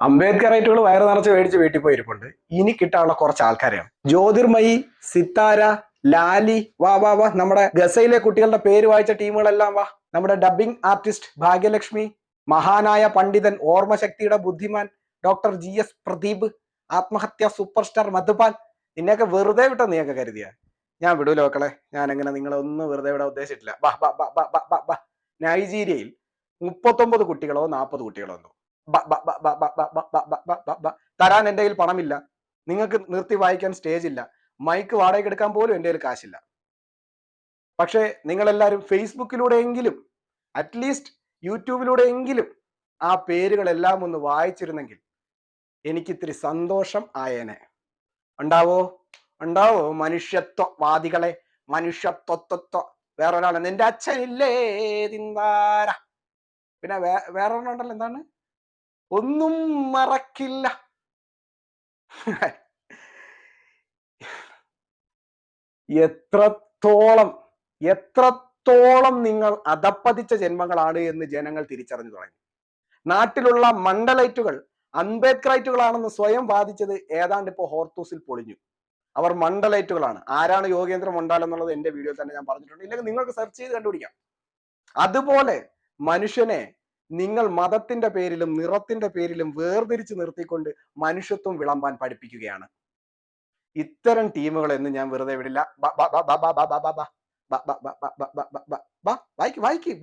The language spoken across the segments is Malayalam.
അംബേദ്കർ റൈറ്റുകൾ വയറ് നിറച്ച് മേടിച്ച് വീട്ടിൽ പോയിരിപ്പുണ്ട്. ഇനി കിട്ടാനുള്ള കുറച്ച് ആൾക്കാരെയാണ്. ജ്യോതിർമയി സിത്താര ലാലി വാ വാ വാ നമ്മുടെ ഗസയിലെ കുട്ടികളുടെ പേര് വായിച്ച ടീമുകളെല്ലാം വാ. നമ്മുടെ ഡബിംഗ് ആർട്ടിസ്റ്റ് ഭാഗ്യലക്ഷ്മി മഹാനായ പണ്ഡിതൻ ഓർമ്മശക്തിയുടെ ബുദ്ധിമാൻ ഡോക്ടർ ജി എസ് പ്രദീപ് ആത്മഹത്യ സൂപ്പർ സ്റ്റാർ മധുപാൽ. നിന്നെയൊക്കെ വെറുതെ വിട്ട നീയൊക്കെ കരുതിയ. ഞാൻ വിടൂല മക്കളെ. ഞാൻ എങ്ങനെ നിങ്ങളെ ഒന്നും വെറുതെ വിടാൻ ഉദ്ദേശിച്ചിട്ടില്ല. ബാ ബാ ബാ ബാ ബാ ബാ നൈജീരിയയിൽ മുപ്പത്തൊമ്പത് കുട്ടികളോ നാൽപ്പത് കുട്ടികളോ ഒന്നും ബാ ബാ ബാ ബാ. തരാൻ എന്റെ കയ്യിൽ പണമില്ല. നിങ്ങൾക്ക് നിർത്തി വായിക്കാൻ സ്റ്റേജ് ഇല്ല. മൈക്ക് വാടകയ്ക്ക് എടുക്കാൻ പോലും എന്റെ കയ്യിൽ കാശില്ല. പക്ഷേ നിങ്ങളെല്ലാവരും ഫേസ്ബുക്കിലൂടെയെങ്കിലും അറ്റ്ലീസ്റ്റ് യൂട്യൂബിലൂടെയെങ്കിലും ആ പേരുകളെല്ലാം ഒന്ന് വായിച്ചിരുന്നെങ്കിൽ എനിക്കിത്തിരി സന്തോഷം ആയേനെ. ഉണ്ടാവോ? ഉണ്ടാവോ? മനുഷ്യത്വവാദികളെ മനുഷ്യത്വത്വത്വ വേറൊരാൾ നിന്റെ അച്ഛനില്ലേ? തിന്താര പിന്നെ വേ വേറെ ഒരെണ്ണം എന്താണ്? ഒന്നും മറക്കില്ല. എത്രത്തോളം എത്രത്തോളം നിങ്ങൾ അധപ്പതിച്ച ജന്മങ്ങളാണ് എന്ന് ജനങ്ങൾ തിരിച്ചറിഞ്ഞു തുടങ്ങി. നാട്ടിലുള്ള മണ്ഡലൈറ്റുകൾ അംബേദ്കറൈറ്റുകളാണെന്ന് സ്വയം വാദിച്ചത് ഏതാണ്ട് ഇപ്പോൾ ഹോർത്തൂസിൽ പൊളിഞ്ഞു. അവർ മണ്ഡലൈറ്റുകളാണ്. ആരാണ് യോഗേന്ദ്ര മണ്ഡാൽ എന്നുള്ളത് എന്റെ വീഡിയോയിൽ തന്നെ ഞാൻ പറഞ്ഞിട്ടുണ്ട്. ഇല്ലെങ്കിൽ നിങ്ങൾക്ക് സെർച്ച് ചെയ്ത് കണ്ടുപിടിക്കാം. അതുപോലെ മനുഷ്യനെ നിങ്ങൾ മതത്തിന്റെ പേരിലും നിറത്തിന്റെ പേരിലും വേർതിരിച്ച് നിർത്തിക്കൊണ്ട് മനുഷ്യത്വം വിളമ്പാൻ പഠിപ്പിക്കുകയാണ് ഇത്തരം ടീമുകൾ എന്ന് ഞാൻ വെറുതെ വിടില്ല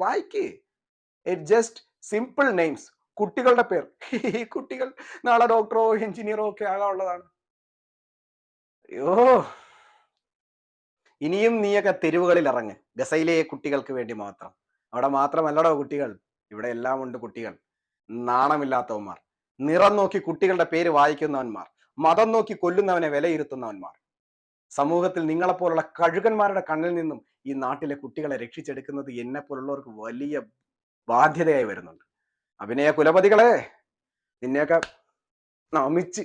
വായിക്ക് ഇറ്റ് ജസ്റ്റ് സിമ്പിൾ നെയിംസ് കുട്ടികളുടെ പേർ ഈ കുട്ടികൾ നാളെ ഡോക്ടറോ എഞ്ചിനീയറോ ഒക്കെ ആകാനുള്ളതാണ് അയ്യോ ഇനിയും നീയൊക്കെ തെരുവുകളിൽ ഇറങ്ങ് ഗസയിലെ കുട്ടികൾക്ക് വേണ്ടി മാത്രം അവിടെ മാത്രമല്ലടോ കുട്ടികൾ ഇവിടെ എല്ലാം ഉണ്ട് കുട്ടികൾ. നാണമില്ലാത്തവന്മാർ. നിറം നോക്കി കുട്ടികളുടെ പേര് വായിക്കുന്നവന്മാർ. മതം നോക്കി കൊല്ലുന്നവനെ വിലയിരുത്തുന്നവന്മാർ. സമൂഹത്തിൽ നിങ്ങളെപ്പോലുള്ള കഴുകന്മാരുടെ കണ്ണിൽ നിന്നും ഈ നാട്ടിലെ കുട്ടികളെ രക്ഷിച്ചെടുക്കുന്നത് എന്നെ പോലുള്ളവർക്ക് വലിയ ബാധ്യതയായി വരുന്നുണ്ട്. അഭിനയ കുലപതികളെ നിന്നെയൊക്കെ നമിച്ച്